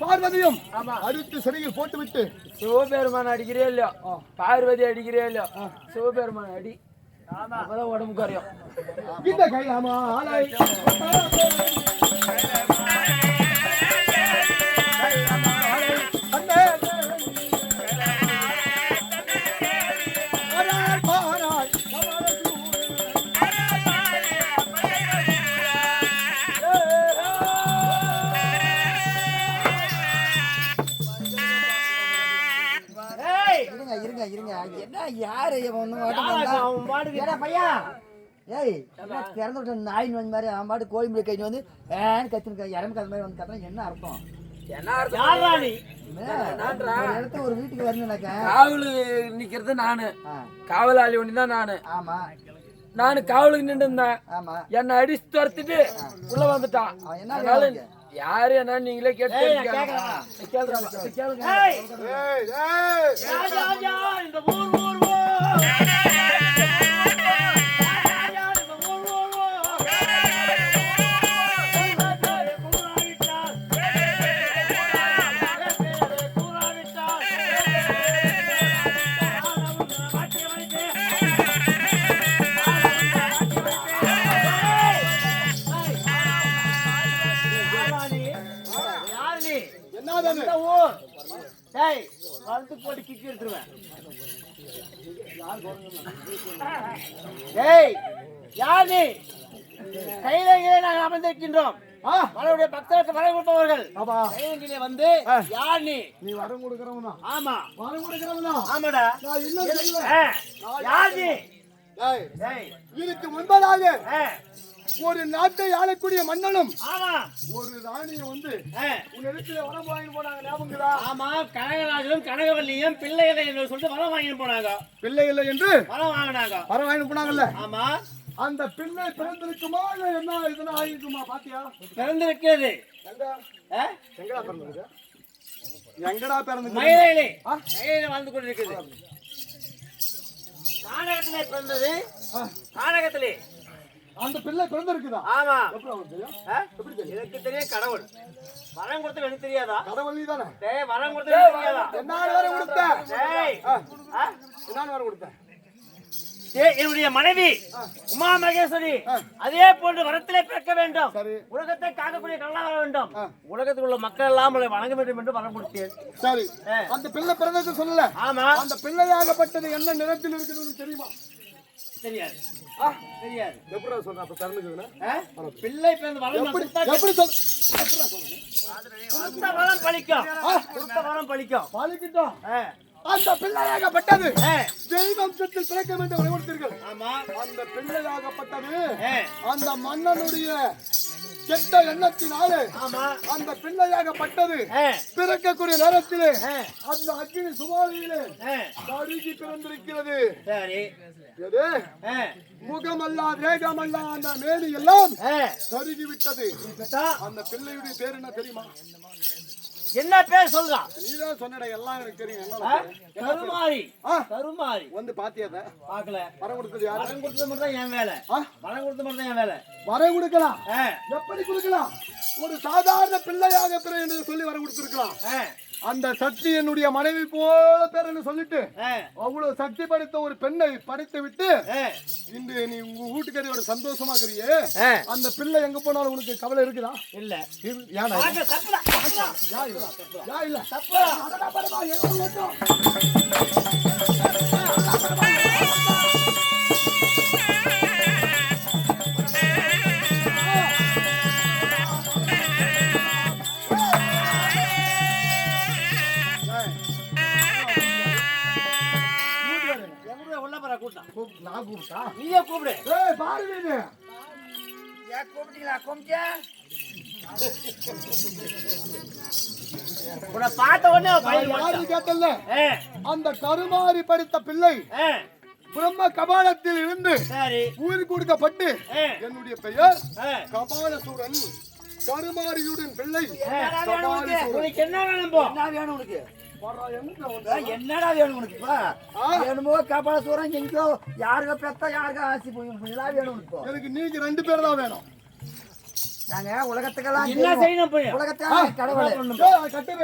பார்வதியும். அடித்து சிறையில் போட்டுவிட்டு. சிவபெருமான் அடிக்கிறே இல்லையோ? பார்வதி அடிக்கிறே இல்லையோ? சிவபெருமான் அடி. அப்பதான் உடம்பு குறையும் இந்த கைலாமா ஆலை யாரு? இவன் பையா! ஏய் திறந்து விட்ட நாயின் வந்து மாதிரி அவன் பாட்டு கோழி முடி கை வந்து ஏன்னு கத்திருக்க இறம்பு கதை மாதிரி வந்து கத்துனா என்ன அர்த்தம்? ஒரு வீட்டுக்கு வரணும்னாக்கா காவலு நிக்கிறது நானு. காவலாளி ஒண்ணு தான் நானு. ஆமா. நானு காவலுக்கு நின்று இருந்தேன். ஆமா. என்னை அடிச்சு துரத்திட்டு உள்ள வந்துட்டான். அவன் என்ன? யாரு என்ன நீங்களே கேட்டு கேளுங்க. யார் டேய் கழுத்து போட்டு கிக்கி எடுத்துருவேன். டேய் யார் நீ? கையில கீழே நாங்கள் அமர்ந்திருக்கின்றோம். ஆ, மனுடைய பக்தருக்கு வரை கொடுப்பவர்கள். கையிலே வந்து யார் நீ? நீ வரம் கொடுக்கறவனா? ஆமா. வரம் கொடுக்கறவனா? ஆமாடா. நான். ஆ, யார் நீ? டேய் இதுக்கு முன்பதாக ஆ, ஒரு நாட்டை ஆளக்கூடிய மன்னனும் ஆமா. ஒரு ராணியை வந்து உன்னிடத்துல வரம் வாங்கி போனாங்க ஞாபகங்களா ஆமா கனகராஜனும் கனகவல்லியும் பிள்ளைகளை என்று சொல்லிட்டு வரம் வாங்கிட்டு போனாங்க. பிள்ளை இல்லை என்று வரம் வாங்கினாங்க. வரம் வாங்கி போனாங்கல்ல? ஆமா. அந்த பிள்ளை பிறந்திருக்குமா இல்ல என்ன இதுனா ஆகிருக்குமா பாத்தியா? பிறந்திருக்கிறது? எங்கடா பிறந்திருக்கு? எங்கடா பிறந்து மயிலையிலே. மயிலையில வாழ்ந்து கொண்டிருக்குது கானகத்திலே பிறந்தது. கானகத்திலே. அந்த பிள்ளை பிறந்திருக்குதா? ஆமா. எப்படி தெரியும்? எனக்கு தெரியும் கடவுள். வரம் கொடுத்தது எனக்கு தெரியாதா? கடவுளி தானே டேய் வரம் கொடுத்தது தெரியாதா? என்ன வரம் கொடுத்த? டேய்? என்ன வரம் கொடுத்த? டேய், என்னுடைய மனைவி உமா மகேஸ்வரி அதே போன்று வரத்திலே பிறக்க வேண்டும். உலகத்தை காக்கக்கூடிய கடலாக வேண்டும். உலகத்தில் உள்ள மக்கள் எல்லாம் வணங்க வேண்டும் என்று வரம் கொடுத்தேன். சரி. அந்த பிள்ளை பிறந்தது சொல்லல. ஆமா. அந்த பிள்ளையாகப்பட்டது என்ன நிறத்தில் இருக்குதுன்னு தெரியுமா? தெரியாது. தெரியாது. எப்படி சொல்ற அப்ப பிறந்துக்குதுன்னா ஆ? பிள்ளை பிறந்து வரம் எப்படி சொல்றேன். அந்த பிள்ளையாகப்பட்டது. தெய்வம்சத்தில் பிறக்க வேண்டும் வலியுறுத்தீர்கள் ஆமா. அந்த பிள்ளையாகப்பட்டது. அந்த மன்னனுடைய கெட்ட எண்ணத்தினாலே ஆமா அந்த பிள்ளையாகப்பட்டது ஆ. பிறக்கக்கூடிய நேரத்திலே. அந்த அக்னி சுவாலியிலே ஆ. கருகி பிறந்திருக்கிறது. முகமல்லா தேகமல்லா அந்த மேனி எல்லாம். கருகி விட்டது அந்த பிள்ளையுடைய பேர் என்ன தெரியுமா என்ன பேர் சொல்றான் நீதான் சொன்னட எல்லாம் எனக்கு தெரியும். என்ன? கருமாரி. கருமாரி. வந்து பாத்தியாத பாக்கல வரம் கொடுத்தது யாரு? வரம் கொடுத்தது மட்டும் தான் என் வேலை? வரம் கொடுத்தது மட்டும் தான் என் வேலை. வரம் கொடுக்கலாம். எப்படி கொடுக்கலாம்? ஒரு சாதாரண பிள்ளையாக பிற என்று சொல்லி வரம் கொடுத்திருக்கலாம். அந்த சக்தி என்னுடைய மனைவி போல பேருன்னு சொல்லிட்டு. அவ்வளவு சக்தி படைத்த ஒரு பெண்ணை படைத்து விட்டு. இன்று நீ உங்க வீட்டுக்காரியோட சந்தோஷமா இருக்கிறியே. அந்த பிள்ளை எங்க போனாலும் உனக்கு கவலை இருக்குதா? இல்ல. யா இல்ல. யா நான் கூப்பிட்டா? நீயே கூப்பிடு ஏய், பாரு. ஏன் கூப்பிட்டீங்களா உன்னை பார்த்த உடனே. அந்த கருமாறி படித்த பிள்ளை. பிரம்ம கபாலத்தில் இருந்து உயிர் கொடுக்கப்பட்டு. என்னுடைய பெயர். கபாலசூரன் கருமாரியுடன் பிள்ளை என்ன வேணும் உனக்கு என்னடா வேணும் உனக்கு? வேணுமோ கபால சூரம் எங்கோ யாருக்கோ பெத்தா யாருக்கோ ஆசி போய் வேணும் உனக்கு? எனக்கு நீங்க ரெண்டு பேர் தான் வேணும். நாங்க உலகத்துக்கெல்லாம் என்ன. செய்யணும் போய்? உலகத்துக்கான கடவுள். கட்டு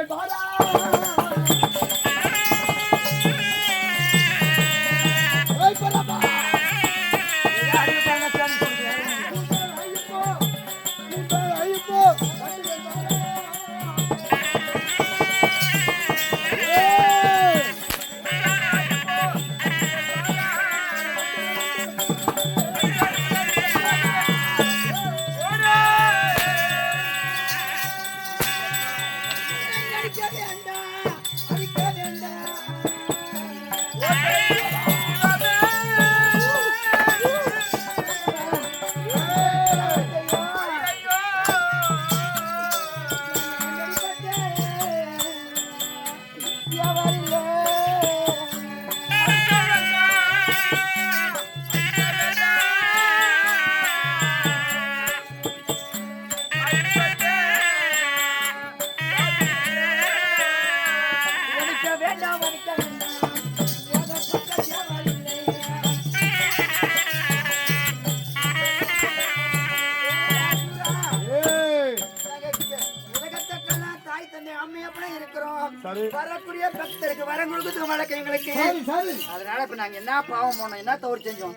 வரக்கூடிய பக்தருக்கு வரம் கொடுக்குறதுக்கு வழக்கம் எங்களுக்கு. சரி சரி. அதனால இப்ப நாங்க என்ன பாவம் பண்ணோம் என்ன தவறு செஞ்சோம்?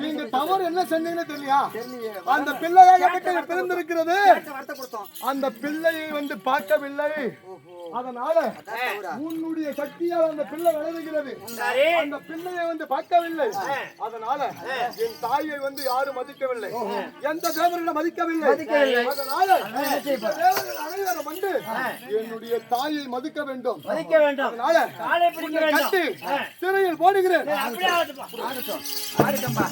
நீங்க தவறு என்ன செஞ்சீங்கன்னு தெரியலையா. அந்த பிள்ளையாக பிறந்திருக்கிறது? அந்த பிள்ளையை வந்து பார்க்கவில்லை. அதனால? உன்னுடைய சக்தியால் அந்த பிள்ளை வளருகிறது. அந்த பிள்ளையை வந்து பார்க்கவில்லை. அதனால என் தாயை வந்து யாரும் மதிக்கவில்லை. எந்த மதிக்கவில்லை. மதிக்கவில்லை. அதனால அனைவரும் வந்து என்னுடைய தாயை மதிக்க வேண்டும். மதிக்க வேண்டும். அதனால காலை பிடிக்க வேண்டும். கட்டி சிறையில் போடுகிறேன். அப்படியே ஆகட்டும்பா. ஆகட்டும். ஆகட்டும்பா